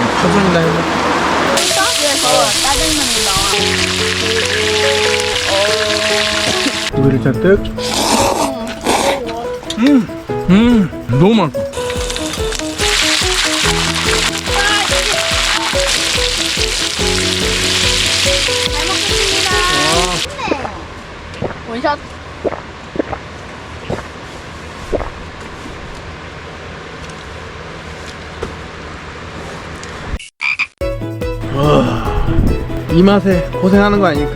파전이나 해먹 그래서 짜장면이 나와. 고기를 잔뜩 음! 음! 너무 맛있어 잘 먹겠습니다. 원샷. 이 맛에 고생하는 거 아닐까?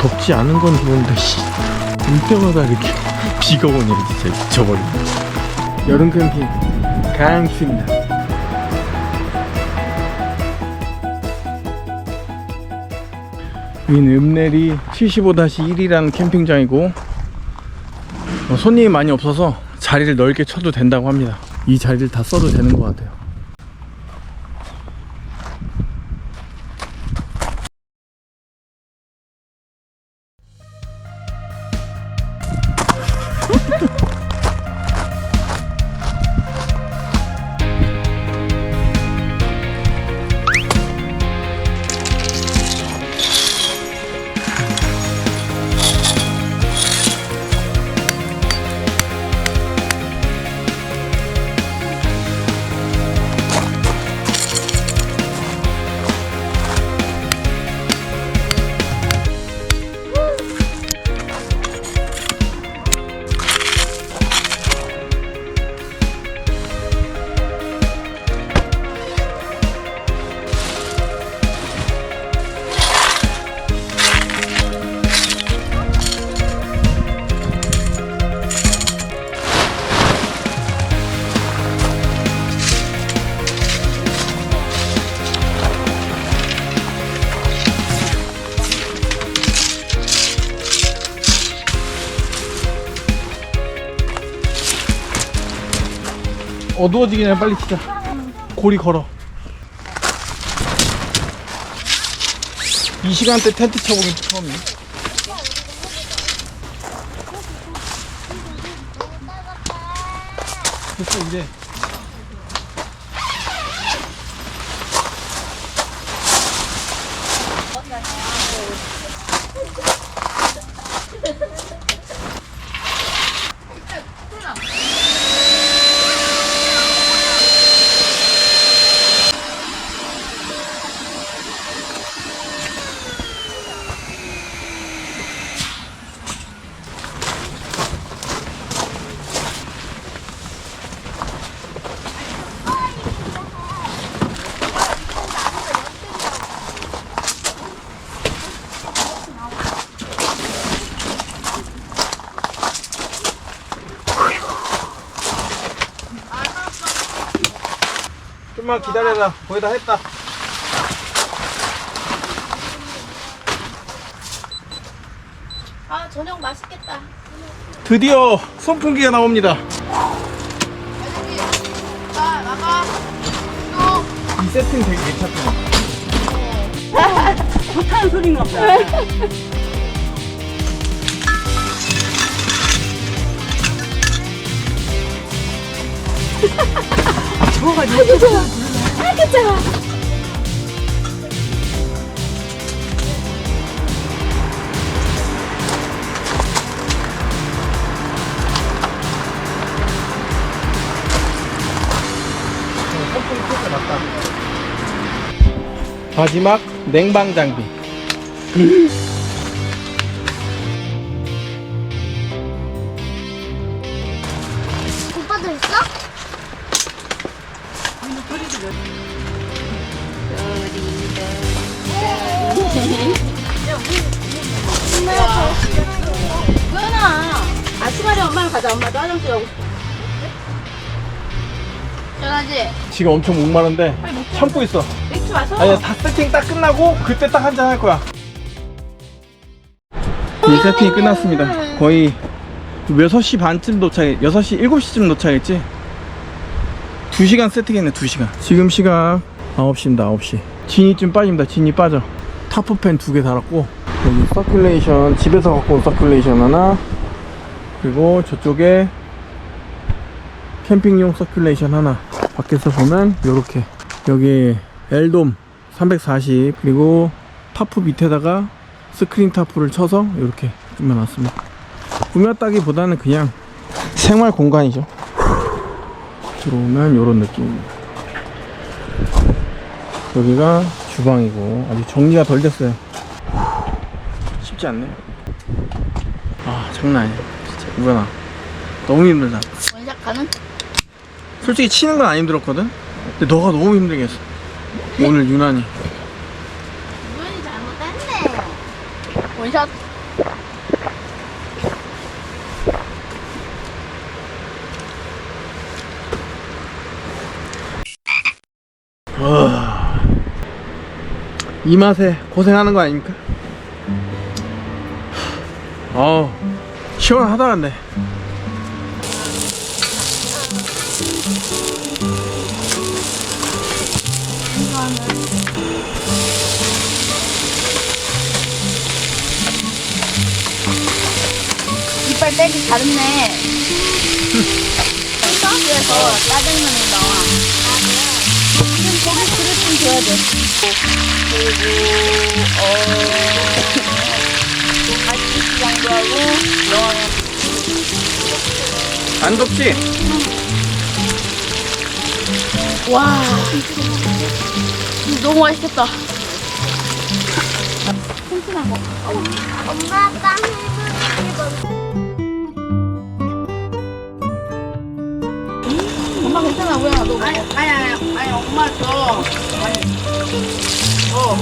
덥지 않은 건 좋은데 씨. 올 때마다 이렇게 비가 오네 진짜. 미쳐버리네. 여름 캠핑 강추입니다. 여기는 읍내리 75-1이라는 캠핑장이고 어, 손님이 많이 없어서 자리를 넓게 쳐도 된다고 합니다. 이 자리를 다 써도 되는 것 같아요 어두워지기 전에 빨리 치자. 고리 걸어. 이 시간대 텐트 쳐보긴 처음이야. 됐어 이제 좀만 기다려라 거의 다 했다 아 저녁 맛있겠다. 드디어 선풍기가 나옵니다 자 나가. 이 세팅 되게 괜찮다 좋다는 소린가 보다. 필 때 맞다 마지막 냉방 장비 화장실 가고 싶어. 전화지. 지금 엄청 목마른데 참고 있어. 맥주 마셔. 아니야 다 세팅 딱 끝나고 그때 딱 한잔 할 거야. 이 세팅이 끝났습니다. 거의 6시 반쯤 도착해 6시 7시쯤 도착했지? 2시간 세팅했네 2시간. 지금 시각 9시입니다 9시. 진이 좀 빠집니다 진이 빠져. 타프팬 두개 달았고. 여기 서큘레이션 집에서 갖고 온 서큘레이션 하나 그리고 저쪽에 캠핑용 서큘레이션 하나 밖에서 보면 요렇게 여기 엘돔 340 그리고 타프 밑에다가 스크린 타프를 쳐서 이렇게 꾸며놨습니다. 꾸몄다기보다는 그냥 생활 공간이죠. 들어오면 요런 느낌입니다. 여기가 주방이고 아직 정리가 덜 됐어요. 쉽지 않네 아 장난 아니야 진짜. 이거나. 너무 힘들다. 원샷 가는? 솔직히 치는 건 안 힘들었거든 근데 너가 너무 힘들게 했어 오늘 유난히 우연히 잘못했네. 원샷. 이 맛에 고생하는 거 아닙니까? 어 시원하다는데 빼기 다르네. 그래서 짜장면이 나와. 지금 거기 그릇 좀 줘야 돼. 그리고 어 같이 시장도 하고 영화는 안 덥지? 와 너무 맛있겠다. 엄마 아빠 괜찮아 우영아 너 아니 아니 아니 아니 엄마 줘. 아니 어.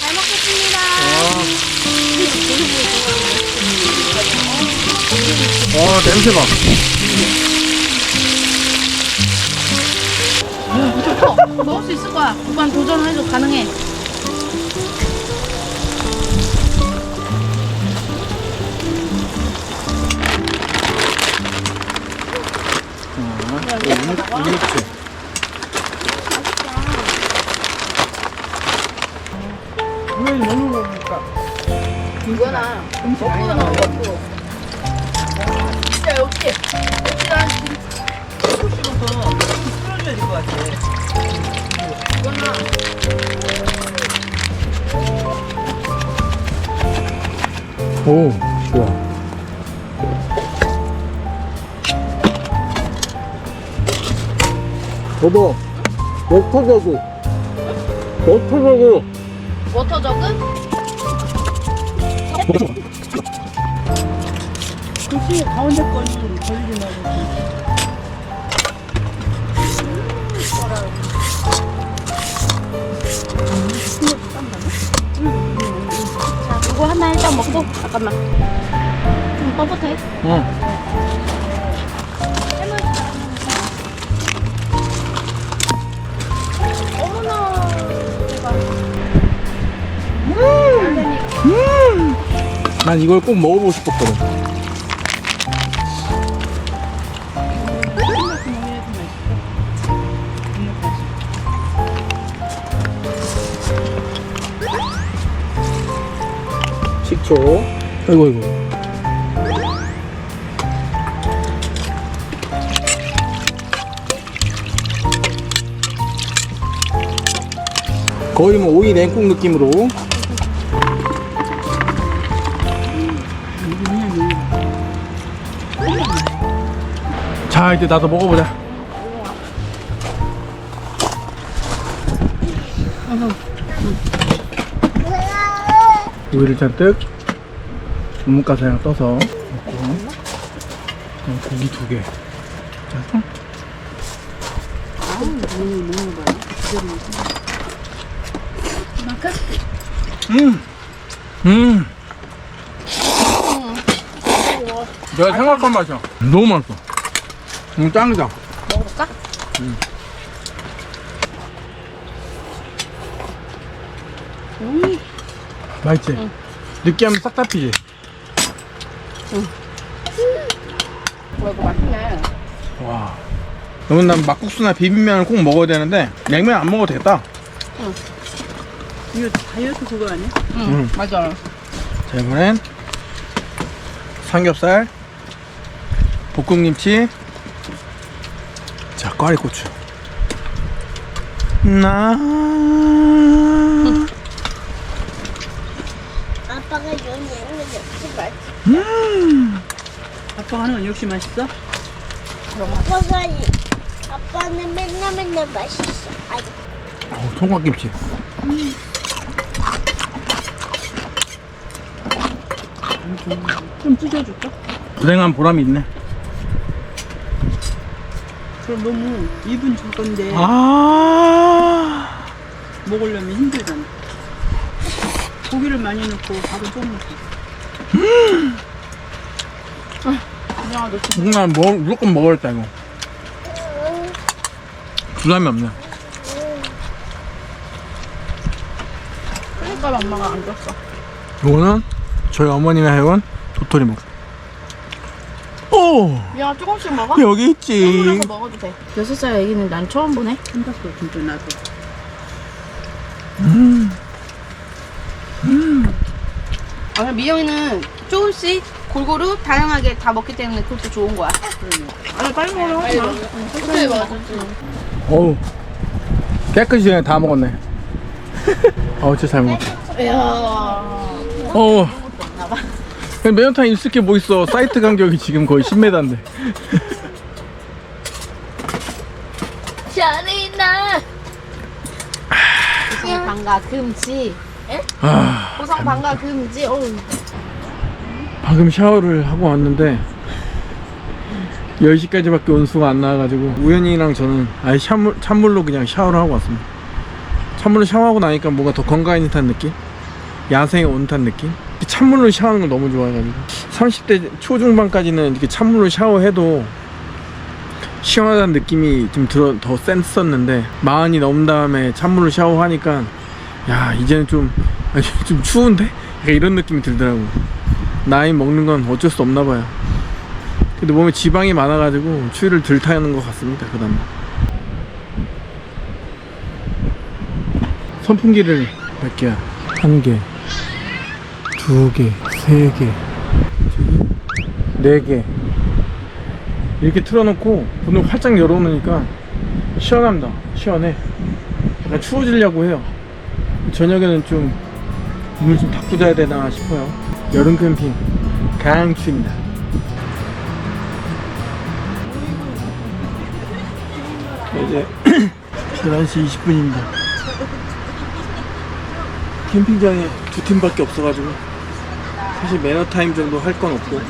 잘 먹겠습니다. 어 냄새 봐 어, 먹을 수 있을 거야. 오빠는 도전해도 가능해. 이렇게 왜 너무 먹을까? 이거나 먹고. 먹고 진짜 역시 역시 나 오 좋아. 여보 워터 저그. 워터 저그. 워터 저그? 혹시 가운데 거는 걸리지 말고. 자 이거 하나 일단 먹고. 잠깐만. 좀 뻣뻣해. 응. 어머나. 난 이걸 꼭 먹어보고 싶었거든. 식초. 아이고, 아이고. 거의 뭐 오이 냉국 느낌으로. 자 이제 나도 먹어보자 우유를 잔뜩 우뭇가사랑 떠서 그다음 고기 두개 짜서 음! 음! 내가 생각한 맛이야 너무 맛있어 음, 짱이다 먹어볼까? 맛있지? 느끼하면 싹 다 피지? 와 이거 맛있네. 와. 그러면 난 막국수나 비빔면을 꼭 먹어야 되는데 냉면 안 먹어도 되겠다. 이거 다이어트 그거 아니야? 응, 음. 맞아. 자 이번엔 삼겹살, 볶음김치, 자 꽈리고추. 나. 아빠가 여기 양념 없지 말. 아빠가 하는 건 역시 맛있어? 아빠가 이- 아빠는 맨날 맨날 맛있어. 아니, 어, 총각김치. 좀 찢어줄까? 고생한 보람이 있네. 그럼 너무 입은 적은데 아. 먹으려면 힘들잖아. 고기를 많이 넣고 밥은 조금 넣고. 야, 너 진짜 정말 먹, 무조건 먹어야겠다 이거. 부담이 없네. 그러니까 엄마가 안 줬어. 이거는 저희 어머니가 해온 도토리묵. 오 야, 조금씩 먹어? 여기 있지. 해물어서 먹어도 돼. 여섯 살 애기는 난 처음 보네. 한박도 진짜 나도. 아, 그냥 미영이는 조금씩 골고루 다양하게 다 먹기 때문에 그것도 좋은 거야. 아니, 빨리 먹어. 빨리 먹어. 그래, 맞아. 어우 깨끗이 그냥 다 먹었네. 어우 진짜 잘 먹었다. 이야. 어. 그냥 매운탕 있을 게뭐 있어. 사이트 간격이 지금 거의 10m인데. 잘했나? 고성 방가 금지. 아 고성 방가 금지. 어우. 방금 샤워를 하고 왔는데 10시까지밖에 온수가 안 나와가지고 우연이랑 저는 아예 찬물, 찬물로 그냥 샤워를 하고 왔습니다 찬물로 샤워하고 나니까 뭔가 더 건강한 듯한 느낌? 야생에 온 듯한 느낌? 찬물로 샤워하는 걸 너무 좋아해가지고 30대 초중반까지는 이렇게 찬물로 샤워해도 시원하다는 느낌이 좀 들어 더 셌었는데 마흔이 넘은 다음에 찬물로 샤워하니까 야 이제는 좀 아니, 좀 추운데? 이런 느낌이 들더라고 나이 먹는 건 어쩔 수 없나 봐요. 근데 몸에 지방이 많아가지고 추위를 덜 타는 것 같습니다. 그다음 선풍기를 몇 개야? 한 개, 두 개, 세 개, 네 개. 이렇게 틀어놓고 문을 활짝 열어놓으니까 시원합니다. 시원해. 약간 추워지려고 해요. 저녁에는 좀 문을 좀 닫고 자야 되나 싶어요. 여름 캠핑 강추입니다. 이제 11시 20분입니다. 캠핑장에 두 팀밖에 없어가지고 사실 매너 타임 정도 할 건 없고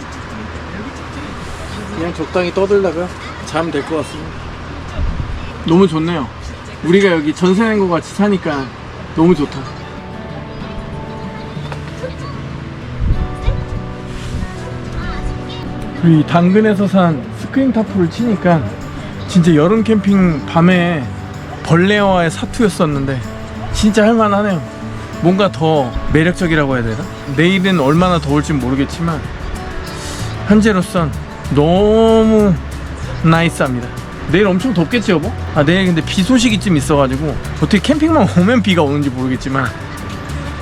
그냥 적당히 떠들다가 자면 될 것 같습니다. 너무 좋네요. 우리가 여기 전세 낸거 같이 사니까 너무 좋다. 이 당근에서 산 스크린 타프를 치니까 진짜 여름 캠핑 밤에 벌레와의 사투였었는데 진짜 할만하네요. 뭔가 더 매력적이라고 해야 되나? 내일은 얼마나 더울지 모르겠지만 현재로선 너무 나이스합니다. 내일 엄청 덥겠지 여보? 아 내일 근데 비 소식이 좀 있어가지고 어떻게 캠핑만 오면 비가 오는지 모르겠지만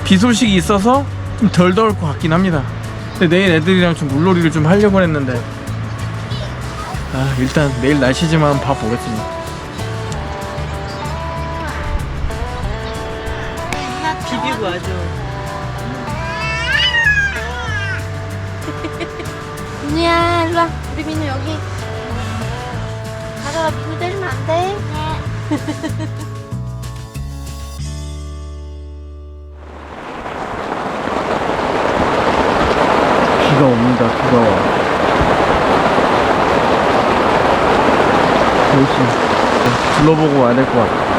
비 소식이 있어서 좀 덜 더울 것 같긴 합니다. 근데 내일 애들이랑 좀 물놀이를 좀 하려고 했는데 아 일단 내일 날씨지만 봐보겠습니다. 비비고 아주. 민우야, 일로 와. 우리 민우 여기. 가다가 민우 때리면 안 돼. 비가 옵니다. 비가 와. 열심히 둘러보고 와야 될 것 같아.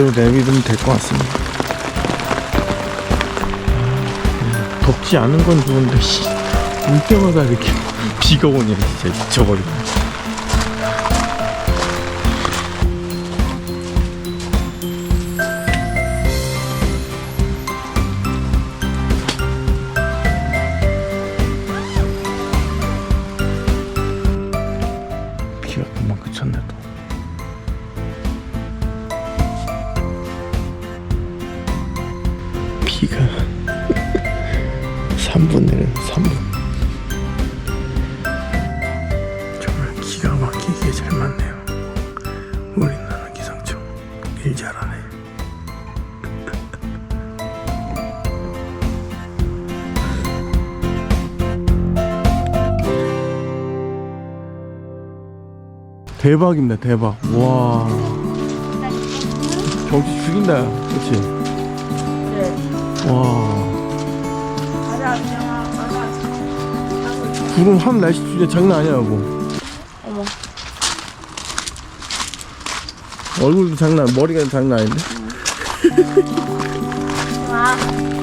그대로 내비두면 될 것 같습니다. 음, 덥지 않은 건 좋은데 씨, 올 때마다 이렇게 비가 오네 진짜 미쳐버리네. 우리나라 기상청. 일 잘하네. 대박입니다 대박. 와. 경치 죽인다 그치? 와. 구름 한 날씨 진짜 장난 아니야 여보 어머. 얼굴도 장난 머리가 장난 아닌데 와.